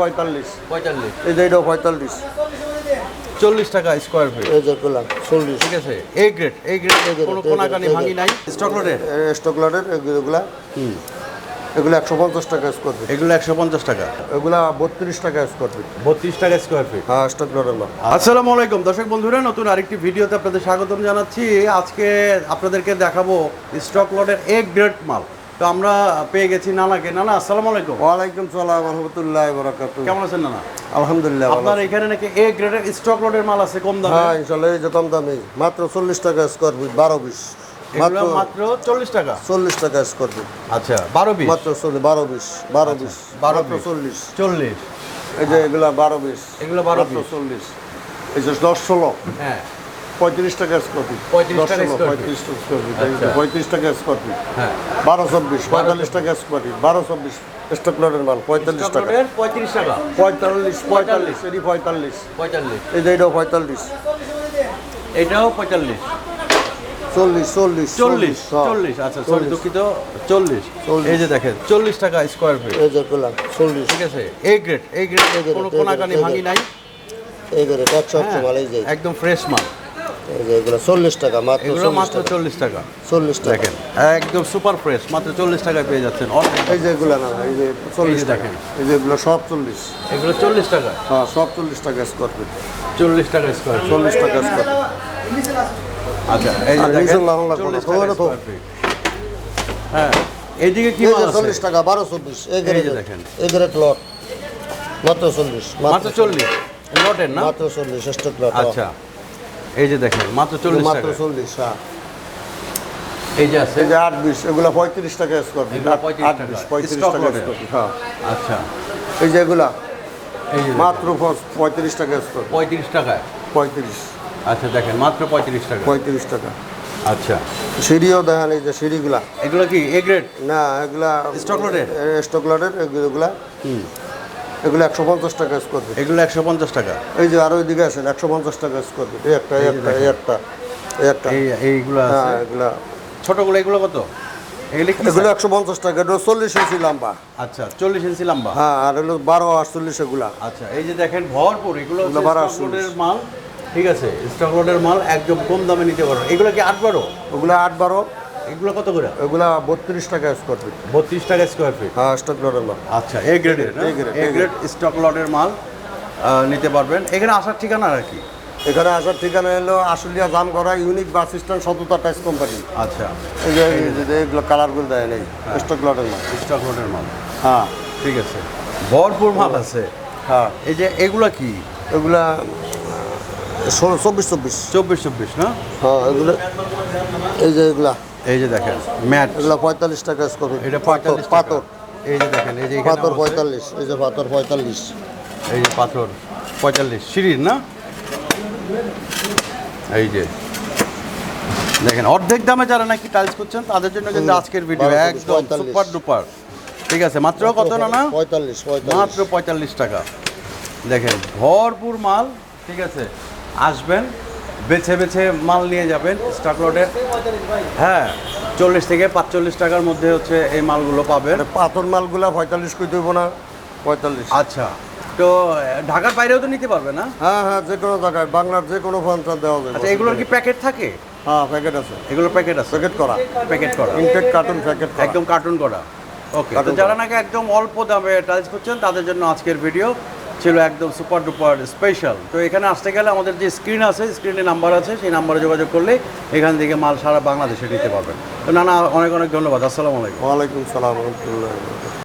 পঁয়তাল্লিশ। পঁয়তাল্লিশ। এই যে এটাও পঁয়তাল্লিশ। চল্লিশ টাকা স্কোয়ার ফিট এই যে চল্লিশ। ঠিক আছে? A grade A grade grade, কোনো কোনাকানি ভাঙি নাই। স্টক লোডের স্টকলারের এগুলা। এগুলো একশো পঞ্চাশ টাকা স্কোয়ার ফিট এগুলো একশো পঞ্চাশ টাকা? এগুলা বত্রিশ টাকা স্কোয়ার ফিট বত্রিশ টাকা স্কোয়ার ফিট হ্যাঁ আসসালামু আলাইকুম। দর্শক বন্ধুরা নতুন আরেকটি ভিডিওতে আপনাদের স্বাগতম জানাচ্ছি। আজকে আপনাদেরকে দেখাবো স্টক লটের এক গ্রেড মাল। তো আমরা পেয়ে গেছি নানাকে। নানা আসসালামু আলাইকুম। ওয়ালাইকুম সালাম রহমতুল্লাহ বরাকাত কেমন আছেন নানা? আলহামদুলিল্লাহ আপনার এখানে নাকি এ গ্রেডের স্টক লটের মাল আছে কম দামে? হ্যাঁ ইনশাল্লাহ এই যে কম দামি। মাত্র চল্লিশ টাকা স্কোয়ার ফিট বারো বিশ মাত্র চল্লিশ টাকা? চল্লিশ টাকা স্কোয়ার ফিট আচ্ছা বারো মাত্র চল্লিশ বারো বিশ বারো বিশ বারো চল্লিশ। চল্লিশ। এই যে এগুলা বারো বিশ এগুলো বারো চল্লিশ। এই যে দশ ষোলো। হ্যাঁ। পঁয়ত্রিশ টাকা স্কোয়ার ফিট 35 দশ টাকা ষোলো square feet। পঁয়ত্রিশ টাকা স্কোয়ার ফিট আচ্ছা। পঁয়ত্রিশ টাকা স্কোয়ার ফিট হ্যাঁ। বারো চব্বিশ পঁয়তাল্লিশ টাকা স্কোয়ার ফিট বারো চব্বিশ স্টকলারের মাল পঁয়তাল্লিশ টাকা। পঁয়ত্রিশ টাকা। পঁয়তাল্লিশ পঁয়তাল্লিশ এটি পঁয়তাল্লিশ। পঁয়তাল্লিশ। এই যে এটাও পঁয়তাল্লিশ। এটাও পঁয়তাল্লিশ। চল্লিশ চল্লিশ চল্লিশ হ্যাঁ। চল্লিশ। আচ্ছা সরি দুঃখিত। চল্লিশ। এই যে দেখেন চল্লিশ টাকা স্কোয়ার ফিট এই যে চল্লিশ। ঠিক আছে? A grade A grade A grade, কোনো কোনাকানি ভাঙি নাই। এই করে একশো একশো হ্যাঁ, একদম ফ্রেশ মাল। এই এগুলো চল্লিশ টাকা মাত্র এগুলো চল্লিশ মাত্র টাকা। চল্লিশ টাকা। চল্লিশ টাকা। দেখেন একদম সুপার ফ্রেশ মাত্র চল্লিশ টাকায় পেয়ে যাচ্ছেন। এই যে এগুলো না এই যে চল্লিশ টাকা। দেখেন। এই যে এগুলো সব চল্লিশ। এগুলো চল্লিশ টাকা? হ্যাঁ সব চল্লিশ টাকা স্কোয়ার ফিট চল্লিশ টাকা স্কোয়ার চল্লিশ টাকা স্কোয়ার ফিট আচ্ছা এই যে দেখেন হ্যাঁ এইদিকে কি চল্লিশ টাকা বারো চব্বিশ। এই যে দেখেন। এই গ্রেড লট মাত্র চল্লিশ মাত্র চল্লিশ। লটের না? মাত্র চল্লিশ স্টক লট আচ্ছা। এই যে দেখেন মাত্র চল্লিশ মাত্র টাকা চল্লিশ হ্যাঁ। এই যে আছে? যে আট বিশ এগুলো পঁয়ত্রিশ টাকা স্কোয়ার ফিট আট বিশ পঁয়ত্রিশ টাকা স্কোয়ার ফিট হ্যাঁ। আচ্ছা। এই যে এগুলা এই যে মাত্র পঁয়ত্রিশ টাকা স্কোয়ার পঁয়ত্রিশ টাকায় পঁয়ত্রিশ। আচ্ছা দেখেন মাত্র পঁয়ত্রিশ টাকা। পঁয়ত্রিশ টাকা। আচ্ছা। সিঁড়িও দেখেন এই যে সিঁড়িগুলা। এগুলো কি এ গ্রেড না এগুলা? স্টক লটের এগুলা এগুলো একশো পঞ্চাশ টাকা স্কোয়ার ফিট এগুলো একশো পঞ্চাশ টাকা। এই যে আরও এদিকে আছেন একশো পঞ্চাশ টাকা স্কোয়ার ফিট এই একটা একটা এই একটা এই একটা। এইগুলো হ্যাঁ এগুলা। ছোটগুলো এগুলো কত? এগুলো একশো পঞ্চাশ টাকা এটা চল্লিশ ইঞ্চি লম্বা। আচ্ছা চল্লিশ ইঞ্চি লম্বা। হ্যাঁ আর হলো বারো আটচল্লিশ এগুলা। আচ্ছা এই যে দেখেন ভরপুর। এগুলো বারো load মাল। ঠিক আছে স্টক লোডের মাল একদম কম দামে নিতে পারো। এগুলো কি আট বারো? ওগুলো আট বারো। এগুলো কত করে? এগুলা বত্রিশ টাকা স্কোয়ার ফিট বত্রিশ টাকা স্কোয়ার ফিট হ্যাঁ স্টক লটের মাল। আচ্ছা এ গ্রেডের এ গ্রেড স্টক লটের মাল নিতে পারবেন। এখানে আসার ঠিকানা আর কি? এখানে আসার ঠিকানা হলো আশুলিয়া করা ইউনিক বাস স্ট্যান্ড সততা টাইস কোম্পানি। আচ্ছা। এই যে এগুলো কালারগুলো দেয় নেই স্টক লটের মাল। স্টক লোডের মাল। হ্যাঁ। ঠিক আছে। ভরপুর মাল আছে। হ্যাঁ। এই যে এগুলা কি? এগুলা চব্বিশ চব্বিশ। চব্বিশ চব্বিশ না? হ্যাঁ এগুলো এই যে এগুলা। এই যে দেখেন ম্যাট। এগুলা পঁয়তাল্লিশ টাকা স্কোয়ার ফিট এটা পঁয়তাল্লিশ পাথর এই যে দেখেন এই যে পাথর। পঁয়তাল্লিশ এই যে পাথর পঁয়তাল্লিশ। এই যে পাথর পঁয়তাল্লিশ। সিঁড়ির না? এই যে। দেখেন অর্ধেক দামে যারা নাকি টাইলস করছেন তাদের জন্য কিন্তু আজকের ভিডিও একদম সুপার ডুপার ঠিক আছে মাত্র কত না না পঁয়তাল্লিশ। মাত্র পঁয়তাল্লিশ টাকা। দেখেন ভরপুর মাল ঠিক আছে। আসবেন বেছে বেছে মাল নিয়ে যাবেন স্টক লটের হ্যাঁ চল্লিশ থেকে পাঁচচল্লিশ টাকার মধ্যে হচ্ছে এই মালগুলো পাবেন। মানে পাথর মালগুলা পঁয়তাল্লিশ কই দেবো না পঁয়তাল্লিশ। আচ্ছা তো ঢাকার বাইরেও তো নিতে পারবে না? হ্যাঁ হ্যাঁ যে কোনো জায়গায় বাংলার যে কোনো পঞ্চায়েত দেওয়া যাবে। আচ্ছা এগুলোর কি প্যাকেট থাকে? হ্যাঁ প্যাকেট আছে। এগুলোর প্যাকেট আছে? প্যাকেট করা। প্যাকেট করা। ইনটেক কার্টুন প্যাকেট একদম কার্টুন করা। ওকে যারা নাকি একদম অল্প দামে টাইলস করছেন তাদের জন্য আজকের ভিডিও। ছিল একদম সুপার ডুপার স্পেশাল তো এখানে আসতে গেলে আমাদের যে স্ক্রিন আছে স্ক্রিনে নাম্বার আছে, সেই নাম্বারে যোগাযোগ করলে এখান থেকে মাল সারা বাংলাদেশে নিতে পারবেন। তো নানা, অনেক অনেক ধন্যবাদ। আসসালামু আলাইকুম। ওয়ালাইকুম সালাম